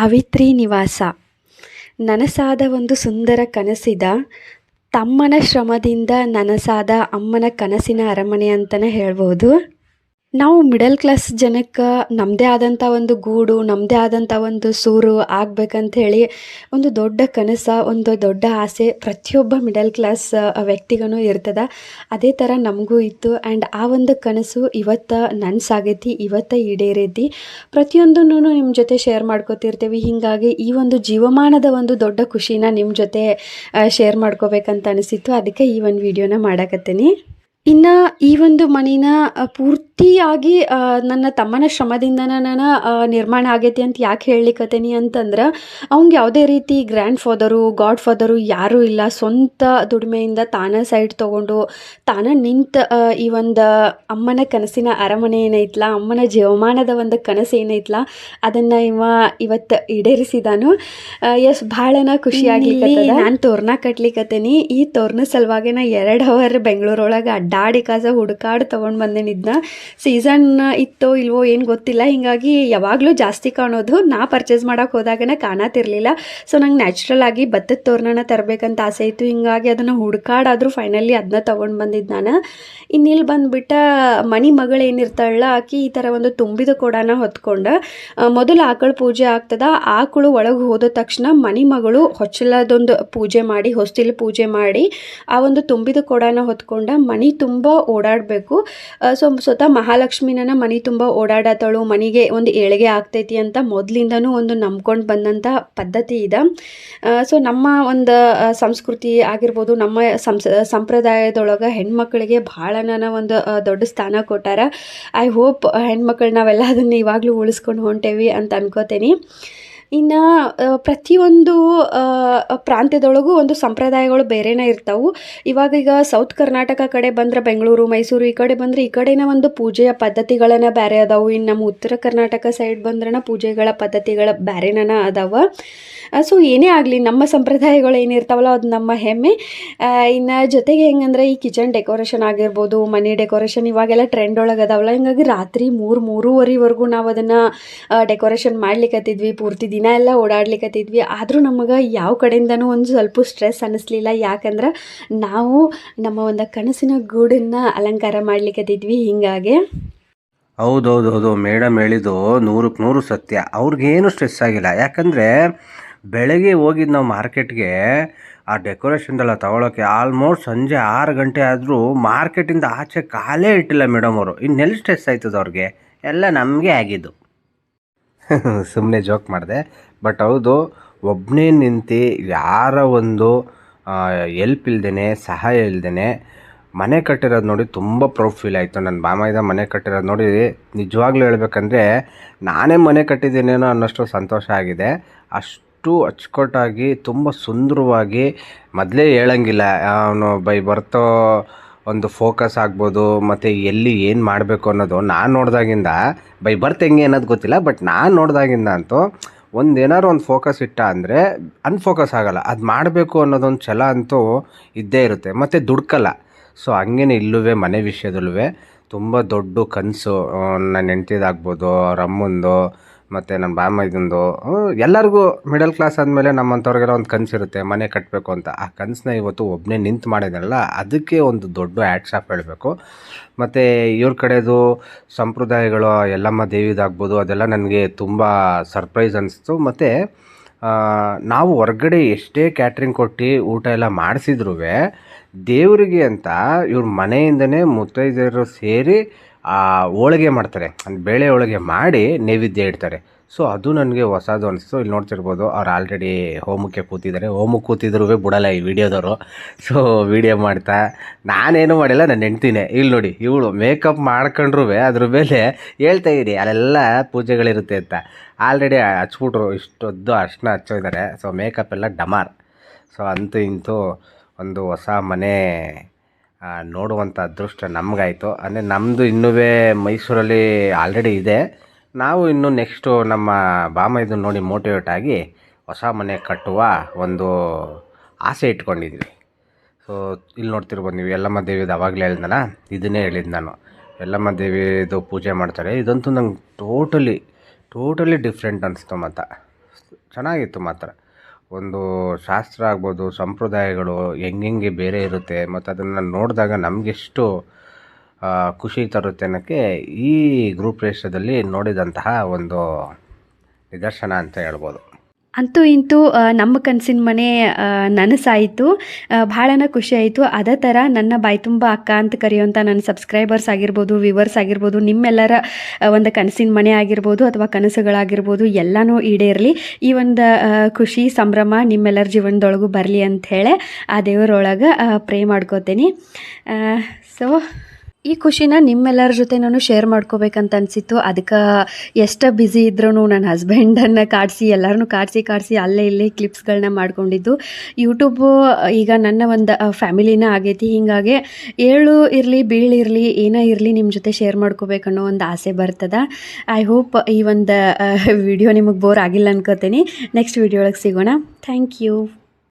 ಕವಿತ್ರಿ ನಿವಾಸ. ನನಸಾದ ಒಂದು ಸುಂದರ ಕನಸಿದ ತಮ್ಮನ ಶ್ರಮದಿಂದ ನನಸಾದ ಅಮ್ಮನ ಕನಸಿನ ಅರಮನೆ ಅಂತಲೇ ಹೇಳ್ಬೋದು ನಾವು ಮಿಡಲ್ ಕ್ಲಾಸ್ ಜನಕ್ಕೆ ನಮ್ಮದೇ ಆದಂಥ ಒಂದು ಗೂಡು ನಮ್ಮದೇ ಆದಂಥ ಒಂದು ಸೂರು ಆಗ್ಬೇಕಂತ ಹೇಳಿ ಒಂದು ದೊಡ್ಡ ಕನಸ, ಒಂದು ದೊಡ್ಡ ಆಸೆ ಪ್ರತಿಯೊಬ್ಬ ಮಿಡಲ್ ಕ್ಲಾಸ್ ವ್ಯಕ್ತಿಗೂ ಇರ್ತದೆ. ಅದೇ ಥರ ನಮಗೂ ಇತ್ತು. ಆ್ಯಂಡ್ ಆ ಒಂದು ಕನಸು ಇವತ್ತು ನನಸಾಗೈತಿ ಇವತ್ತು ಈಡೇರೈತಿ. ಪ್ರತಿಯೊಂದನ್ನು ನಿಮ್ಮ ಜೊತೆ ಶೇರ್ ಮಾಡ್ಕೋತಿರ್ತೀವಿ. ಹೀಗಾಗಿ ಈ ಒಂದು ಜೀವಮಾನದ ಒಂದು ದೊಡ್ಡ ಖುಷಿನ ನಿಮ್ಮ ಜೊತೆ ಶೇರ್ ಮಾಡ್ಕೋಬೇಕಂತ ಅನಿಸಿತ್ತು. ಅದಕ್ಕೆ ಈ ಒಂದು ವಿಡಿಯೋನ ಮಾಡಕತ್ತೀನಿ. ಇನ್ನು ಈ ಒಂದು ಮನಿನ ಪೂರ್ತಿಯಾಗಿ ನನ್ನ ತಮ್ಮನ ಶ್ರಮದಿಂದ ನಾನು ನಿರ್ಮಾಣ ಆಗೈತಿ ಅಂತ ಯಾಕೆ ಹೇಳಲಿಕ್ಕತ್ತೀನಿ ಅಂತಂದ್ರೆ ಅವ್ನಿಗೆ ಯಾವುದೇ ರೀತಿ ಗ್ರ್ಯಾಂಡ್ ಫಾದರು ಗಾಡ್ ಫಾದರು ಯಾರೂ ಇಲ್ಲ. ಸ್ವಂತ ದುಡಿಮೆಯಿಂದ ತಾನ ಸೈಡ್ ತೊಗೊಂಡು ತಾನ ನಿಂತ ಈ ಒಂದು ಅಮ್ಮನ ಕನಸಿನ ಅರಮನೆ ಏನೈತ್ಲ ಅಮ್ಮನ ಜೀವಮಾನದ ಒಂದು ಕನಸು ಏನೈತ್ಲ ಅದನ್ನು ಇವ ಇವತ್ತು ಈಡೇರಿಸಿದಾನು. ಎಸ್ ಭಾಳನ ಖುಷಿಯಾಗಿ ನಾನು ತೋರಣ ಕಟ್ಲಿಕ್ಕತ್ತೀನಿ ಈ ತೋರಣ ಸಲುವಾಗಿ ನಾ ಎರಡು ಅವರ್ ಬೆಂಗಳೂರೊಳಗೆ ಅಡ್ಡಾಡಿ ಕಾಸ ಹುಡುಕಾಡಿ ತೊಗೊಂಡು ಬಂದೇನೆ ಇದನ್ನ ಸೀಸನ್ ಇತ್ತೋ ಇಲ್ವೋ ಏನು ಗೊತ್ತಿಲ್ಲ. ಹೀಗಾಗಿ ಯಾವಾಗಲೂ ಜಾಸ್ತಿ ಕಾಣೋದು ನಾ ಪರ್ಚೇಸ್ ಮಾಡೋಕೆ ಹೋದಾಗನ ಕಾಣತಿರ್ಲಿಲ್ಲ. ಸೊ ನಂಗೆ ನ್ಯಾಚುರಲ್ ಆಗಿ ಭತ್ತದ ತೋರಣನ ತರಬೇಕಂತ ಆಸೆ ಇತ್ತು. ಹಿಂಗಾಗಿ ಅದನ್ನು ಹುಡುಕಾಡಾದ್ರೂ ಫೈನಲಿ ಅದನ್ನ ತೊಗೊಂಡು ಬಂದಿದ್ದು ನಾನು. ಇನ್ನಿಲ್ಲಿ ಬಂದುಬಿಟ್ಟ ಮನಿ ಮಗಳು ಏನಿರ್ತಾಳ ಆಕಿ ಈ ಥರ ಒಂದು ತುಂಬಿದ ಕೊಡನ ಹೊತ್ಕೊಂಡು ಮೊದಲು ಆಕಳ ಪೂಜೆ ಆಗ್ತದ, ಆಕಳು ಒಳಗೆ ಹೋದ ತಕ್ಷಣ ಮನಿ ಮಗಳು ಹೊಚ್ಚಲದೊಂದು ಪೂಜೆ ಮಾಡಿ, ಹೊಸ್ತಿಲು ಪೂಜೆ ಮಾಡಿ, ಆ ಒಂದು ತುಂಬಿದ ಕೊಡನ ಹೊತ್ಕೊಂಡ ಮನಿ ತುಂಬ ಓಡಾಡಬೇಕು. ಸೊ ಸ್ವತಃ ಮಹಾಲಕ್ಷ್ಮಿನ ಮನೆ ತುಂಬ ಓಡಾಡತ್ತಳು ಮನೆಗೆ ಒಂದು ಏಳಿಗೆ ಆಗ್ತೈತಿ ಅಂತ ಮೊದಲಿಂದನೂ ಒಂದು ನಂಬ್ಕೊಂಡು ಬಂದಂಥ ಪದ್ಧತಿ ಇದೆ. ಸೊ ನಮ್ಮ ಒಂದು ಸಂಸ್ಕೃತಿ ಆಗಿರ್ಬೋದು, ನಮ್ಮ ಸಂಸ್, ಸಂಪ್ರದಾಯದೊಳಗೆ ಹೆಣ್ಮಕ್ಳಿಗೆ ಭಾಳ ಒಂದು ದೊಡ್ಡ ಸ್ಥಾನ ಕೊಟ್ಟಾರ. ಐ ಹೋಪ್ ಹೆಣ್ಮಕ್ಳು ನಾವೆಲ್ಲ ಅದನ್ನು ಇವಾಗಲೂ ಉಳಿಸ್ಕೊಂಡು ಹೊಂಟೇವಿ ಅಂತ ಅನ್ಕೋತೀನಿ. ಇನ್ನು ಪ್ರತಿಯೊಂದು ಪ್ರಾಂತ್ಯದೊಳಗೂ ಒಂದು ಸಂಪ್ರದಾಯಗಳು ಬೇರೆನೇ ಇರ್ತವೆ. ಇವಾಗ ಈಗ ಸೌತ್ ಕರ್ನಾಟಕ ಕಡೆ ಬಂದ್ರೆ ಬೆಂಗಳೂರು, ಮೈಸೂರು ಈ ಕಡೆ ಬಂದರೆ ಈ ಕಡೆನ ಒಂದು ಪೂಜೆಯ ಪದ್ಧತಿಗಳನ್ನ ಬೇರೆ ಅದಾವು. ಇನ್ನು ನಮ್ಮ ಉತ್ತರ ಕರ್ನಾಟಕ ಸೈಡ್ ಬಂದ್ರೆ ಪೂಜೆಗಳ ಪದ್ಧತಿಗಳ ಬೇರೆನ ಅದಾವ. ಸೊ ಏನೇ ಆಗಲಿ ನಮ್ಮ ಸಂಪ್ರದಾಯಗಳು ಏನಿರ್ತಾವಲ್ಲ ಅದು ನಮ್ಮ ಹೆಮ್ಮೆ. ಇನ್ನು ಜೊತೆಗೆ ಹೆಂಗಂದ್ರೆ ಈ ಕಿಚನ್ ಡೆಕೋರೇಷನ್ ಆಗಿರ್ಬೋದು, ಮನೆ ಡೆಕೋರೇಷನ್ ಇವಾಗೆಲ್ಲ ಟ್ರೆಂಡ್ ಒಳಗೆ ಅದಾವಲ್ಲ. ಹಿಂಗಾಗಿ ರಾತ್ರಿ ಮೂರು, ಮೂರುವರೆವರೆಗೂ ನಾವು ಅದನ್ನು ಡೆಕೋರೇಷನ್ ಮಾಡ್ಲಿಕ್ಕತ್ತಿದ್ವಿ ಪೂರ್ತಿ ದಿನ ಎಲ್ಲ ಓಡಾಡ್ಲಿಕ್ಕತ್ತಿದ್ವಿ ಆದರೂ ನಮಗೆ ಯಾವ ಕಡೆಯಿಂದನೂ ಒಂದು ಸ್ವಲ್ಪ ಸ್ಟ್ರೆಸ್ ಅನ್ನಿಸ್ಲಿಲ್ಲ ಯಾಕಂದ್ರೆ ನಾವು ನಮ್ಮ ಒಂದು ಕನಸಿನ ಗೂಡನ್ನು ಅಲಂಕಾರ ಮಾಡ್ಲಿಕ್ಕತ್ತಿದ್ವಿ ಹೀಗಾಗಿ. ಹೌದೌದು ಹೌದು ಮೇಡಮ್ ಹೇಳಿದ್ದು ನೂರಕ್ಕೆ ನೂರು ಸತ್ಯ. ಅವ್ರಿಗೇನು ಸ್ಟ್ರೆಸ್ ಆಗಿಲ್ಲ. ಯಾಕಂದರೆ ಬೆಳಗ್ಗೆ ಹೋಗಿದ್ದು ನಾವು ಮಾರ್ಕೆಟ್ಗೆ ಆ ಡೆಕೋರೇಷನ್ದೆಲ್ಲ ತೊಗೊಳೋಕ್ಕೆ ಆಲ್ಮೋಸ್ಟ್ ಸಂಜೆ ಆರು ಗಂಟೆ ಆದರೂ ಮಾರ್ಕೆಟಿಂದ ಆಚೆ ಕಾಲೇ ಇಟ್ಟಿಲ್ಲ ಮೇಡಮ್ ಅವರು. ಇನ್ನೆಲ್ಲಿ ಸ್ಟ್ರೆಸ್ ಆಯ್ತದ ಅವ್ರಿಗೆ? ಎಲ್ಲ ನಮಗೆ ಆಗಿದ್ದು. ಸುಮ್ಮನೆ ಜೋಕ್ ಮಾಡಿದೆ. ಬಟ್ ಹೌದು ಒಬ್ಬನೇ ನಿಂತು ಯಾರ ಒಂದು ಎಲ್ಪ್ ಇಲ್ದೇ ಸಹಾಯ ಇಲ್ದೇ ಮನೆ ಕಟ್ಟಿರೋದು ನೋಡಿ ತುಂಬ ಪ್ರೌಡ್ ಫೀಲ್ ಆಯಿತು. ನನ್ನ ಬಾಮೈದ ಮನೆ ಕಟ್ಟಿರೋದು ನೋಡಿ ನಿಜವಾಗ್ಲೂ ಹೇಳ್ಬೇಕಂದ್ರೆ, ನಾನೇ ಮನೆ ಕಟ್ಟಿದ್ದೀನೇನೋ ಅನ್ನೋಷ್ಟು ಸಂತೋಷ ಆಗಿದೆ. ಅಷ್ಟು ಅಚ್ಚುಕಟ್ಟಾಗಿ, ತುಂಬ ಸುಂದರವಾಗಿ, ಮೊದಲೇ ಹೇಳಂಗಿಲ್ಲ ಅವನು ಬೈ ಬರ್ತೋ ಒಂದು ಫೋಕಸ್ ಆಗ್ಬೋದು, ಮತ್ತು ಎಲ್ಲಿ ಏನು ಮಾಡಬೇಕು ಅನ್ನೋದು ನಾನು ನೋಡಿದಾಗಿಂದ, ಬೈ ಬರ್ತ್ ಹೆಂಗೆ ಅನ್ನೋದು ಗೊತ್ತಿಲ್ಲ ಬಟ್ ನಾನು ನೋಡಿದಾಗಿಂದ ಅಂತೂ ಒಂದು ಏನಾದ್ರು ಒಂದು ಫೋಕಸ್ ಇಟ್ಟ ಅಂದರೆ ಅನ್ಫೋಕಸ್ ಆಗಲ್ಲ. ಅದು ಮಾಡಬೇಕು ಅನ್ನೋದೊಂದು ಛಲ ಅಂತೂ ಇದ್ದೇ ಇರುತ್ತೆ. ಮತ್ತು ದುಡ್ಕಲ್ಲ. ಸೊ ಹಂಗೇನೆ ಇಲ್ಲುವೆ, ಮನೆ ವಿಷಯದಲ್ಲೂ ತುಂಬ ದೊಡ್ಡ ಕನಸು ನನ್ನ ಹೆಂಡ್ತಿದಾಗ್ಬೋದು, ಅವ್ರ ಅಮ್ಮಂದು ಮತ್ತು ನನ್ನ ಬಾಮೈದಂದು ಎಲ್ಲರಿಗೂ ಮಿಡಲ್ ಕ್ಲಾಸ್ ಆದಮೇಲೆ ನಮ್ಮಂಥವ್ರಿಗೆಲ್ಲ ಒಂದು ಕನಸಿರುತ್ತೆ ಮನೆ ಕಟ್ಟಬೇಕು ಅಂತ. ಆ ಕನಸನ್ನ ಇವತ್ತು ಒಬ್ಬನೇ ನಿಂತು ಮಾಡಿದ್ರಲ್ಲ ಅದಕ್ಕೆ ಒಂದು ದೊಡ್ಡ ಆ್ಯಡ್ ಶಾಪ್ ಹೇಳಬೇಕು. ಮತ್ತು ಇವ್ರ ಕಡೆದು ಸಂಪ್ರದಾಯಗಳು ಎಲ್ಲಮ್ಮ ದೇವಿದಾಗ್ಬೋದು, ಅದೆಲ್ಲ ನನಗೆ ತುಂಬ ಸರ್ಪ್ರೈಸ್ ಅನಿಸ್ತು. ಮತ್ತು ನಾವು ಹೊರ್ಗಡೆ ಎಷ್ಟೇ ಕ್ಯಾಟ್ರಿಂಗ್ ಕೊಟ್ಟು ಊಟ ಎಲ್ಲ ಮಾಡಿಸಿದ್ರೂ ದೇವರಿಗೆ ಅಂತ ಇವ್ರ ಮನೆಯಿಂದನೇ ಮುತ್ತೈದೆಯರು ಸೇರಿ ಹೋಳಿಗೆ ಮಾಡ್ತಾರೆ. ಅಂದ್ರೆ ಬೇಳೆ ಹೋಳಿಗೆ ಮಾಡಿ ನೈವೇದ್ಯ ಇಡ್ತಾರೆ. ಸೊ ಅದು ನನಗೆ ಹೊಸದು ಅನಿಸ್ತು. ಇಲ್ಲಿ ನೋಡ್ತಿರ್ಬೋದು, ಅವ್ರು ಆಲ್ರೆಡಿ ಹೋಮಕ್ಕೆ ಕೂತಿದ್ದಾರೆ. ಹೋಮಕ್ಕೆ ಕೂತಿದ್ರು ಬಿಡಲ್ಲ ಈ ವಿಡಿಯೋದವರು. ಸೊ ವಿಡಿಯೋ ಮಾಡ್ತಾ, ನಾನೇನು ಮಾಡಿಲ್ಲ, ನಾನು ನೆಂಟಿನೇ ಇಲ್ಲಿ ನೋಡಿ, ಇವಳು ಮೇಕಪ್ ಮಾಡ್ಕೊಂಡ್ರು ಅದ್ರ ಮೇಲೆ ಹೇಳ್ತಾ ಇರಿ ಅಲ್ಲೆಲ್ಲ ಪೂಜೆಗಳಿರುತ್ತೆ ಅಂತ. ಆಲ್ರೆಡಿ ಹಚ್ಬಿಟ್ರು, ಇಷ್ಟೊದ್ದು ಅರ್ಶನ ಹಚ್ಚೋಗಿದ್ದಾರೆ ಸೊ ಮೇಕಪ್ ಎಲ್ಲ ಡಮಾರ್. ಸೊ ಅಂತೂ ಇಂತೂ ಒಂದು ಹೊಸ ಮನೆ ನೋಡುವಂಥ ಅದೃಷ್ಟ ನಮಗಾಯಿತು. ಅಂದರೆ ನಮ್ಮದು ಇನ್ನೂ ಮೈಸೂರಲ್ಲಿ ಆಲ್ರೆಡಿ ಇದೆ. ನಾವು ಇನ್ನು ನೆಕ್ಸ್ಟು ನಮ್ಮ ಬಾಮ ಇದನ್ನು ನೋಡಿ ಮೋಟಿವೇಟ್ ಆಗಿ ಹೊಸ ಮನೆ ಕಟ್ಟುವ ಒಂದು ಆಸೆ ಇಟ್ಕೊಂಡಿದ್ವಿ. ಸೊ ಇಲ್ಲಿ ನೋಡ್ತಿರ್ಬೋದು ನೀವು, ಯಲ್ಲಮ್ಮ ದೇವಿದು ಅವಾಗಲೇ ಹೇಳಿದ್ನಲ್ಲ? ಇದನ್ನೇ ಹೇಳಿದ್ದು ನಾನು. ಯಲ್ಲಮ್ಮ ದೇವಿದು ಪೂಜೆ ಮಾಡ್ತಾರೆ. ಇದಂತೂ ನಂಗೆ ಟೋಟಲಿ ಟೋಟಲಿ ಡಿಫ್ರೆಂಟ್ ಅನಿಸ್ತು ಮಾತ್ರ. ಚೆನ್ನಾಗಿತ್ತು ಮಾತ್ರ. ಒಂದು ಶಾಸ್ತ್ರ ಆಗ್ಬೋದು, ಸಂಪ್ರದಾಯಗಳು ಹೆಂಗೆಂಗೆ ಬೇರೆ ಇರುತ್ತೆ ಮತ್ತು ಅದನ್ನು ನೋಡಿದಾಗ ನಮಗೆಷ್ಟು ಖುಷಿ ತರುತ್ತೆ ಅನ್ನೋಕ್ಕೆ ಈ ಗ್ರೂಪ್ ನೋಡಿದಂತಹ ಒಂದು ನಿದರ್ಶನ ಅಂತ ಹೇಳ್ಬೋದು. ಅಂತೂ ಇಂತೂ ನಮ್ಮ ಕನಸಿನ ಮನೆ ನನಸಾಯಿತು. ಭಾಳನ ಖುಷಿ ಆಯಿತು ಅದೇ ಥರ ನನ್ನ ಬಾಯಿ ತುಂಬ ಅಕ್ಕ ಅಂತ ಕರೆಯುವಂಥ ನನ್ನ ಸಬ್ಸ್ಕ್ರೈಬರ್ಸ್ ಆಗಿರ್ಬೋದು ವ್ಯೂವರ್ಸ್ ಆಗಿರ್ಬೋದು, ನಿಮ್ಮೆಲ್ಲರ ಒಂದು ಕನಸಿನ ಮನೆ ಆಗಿರ್ಬೋದು ಅಥವಾ ಕನಸುಗಳಾಗಿರ್ಬೋದು ಎಲ್ಲನೂ ಈಡೇರಲಿ. ಈ ಒಂದು ಖುಷಿ, ಸಂಭ್ರಮ ನಿಮ್ಮೆಲ್ಲರ ಜೀವನದೊಳಗೂ ಬರಲಿ ಅಂತ ಹೇಳಿ ಆ ದೇವರೊಳಗೆ ಪ್ರೇ ಮಾಡ್ಕೋತೀನಿ. ಸೊ ಈ ಖುಷಿನ ನಿಮ್ಮೆಲ್ಲರ ಜೊತೆ ನಾನು ಶೇರ್ ಮಾಡ್ಕೋಬೇಕಂತ ಅನಿಸಿತ್ತು. ಅದಕ್ಕೆ ಎಷ್ಟು ಬ್ಯುಸಿ ಇದ್ರೂ ನನ್ನ ಹಸ್ಬೆಂಡನ್ನು ಕಾಡಿಸಿ ಎಲ್ಲರನ್ನೂ ಕಾಡಿಸಿ ಕಾಡಿಸಿ ಅಲ್ಲೇ ಇಲ್ಲೇ ಕ್ಲಿಪ್ಸ್ಗಳನ್ನ ಮಾಡ್ಕೊಂಡಿದ್ದು. ಯೂಟ್ಯೂಬು ಈಗ ನನ್ನ ಒಂದು ಫ್ಯಾಮಿಲಿನ ಆಗೈತಿ. ಹೀಗಾಗಿ ಏಳು ಇರಲಿ ಬೀಳಿರಲಿ ಏನೇ ಇರಲಿ ನಿಮ್ಮ ಜೊತೆ ಶೇರ್ ಮಾಡ್ಕೋಬೇಕನ್ನೋ ಒಂದು ಆಸೆ ಬರ್ತದ. ಐ ಹೋಪ್ ಈ ಒಂದು ವಿಡಿಯೋ ನಿಮಗೆ ಬೋರ್ ಆಗಿಲ್ಲ ಅನ್ಕೋತೀನಿ. ನೆಕ್ಸ್ಟ್ ವಿಡಿಯೋ ಒಳಗೆ ಸಿಗೋಣ. Thank you